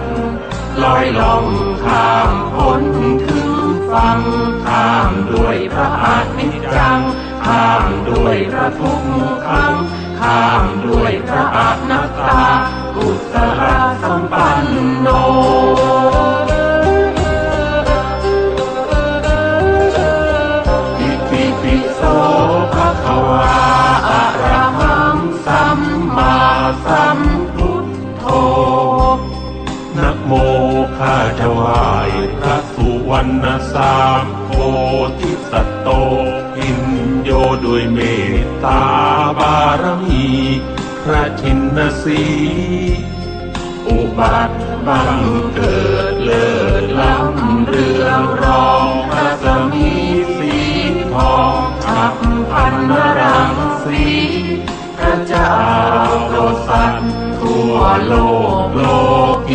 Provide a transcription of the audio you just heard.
ตว์ลอยล่องข้ามพ้นถึงฝั่งข้ามด้วยพระอาจมิจจัง ข้ามด้วยพระทุกขังข้ามด้วยพระอาจนักตากุศลสัมปันโนอิติปิโสภะคะวาอะระหังสัมมาสัม ข้าถวายพระสุวรรณสามโพธิสัตโตอินโยด้วยเมตตาบารมี พระชินนสีอุบัติบังเกิดเลิศล้ำเรืองรองพระสมีสีทองฉับพันนรังสีพระเจ้าโรสัตทั่วโลก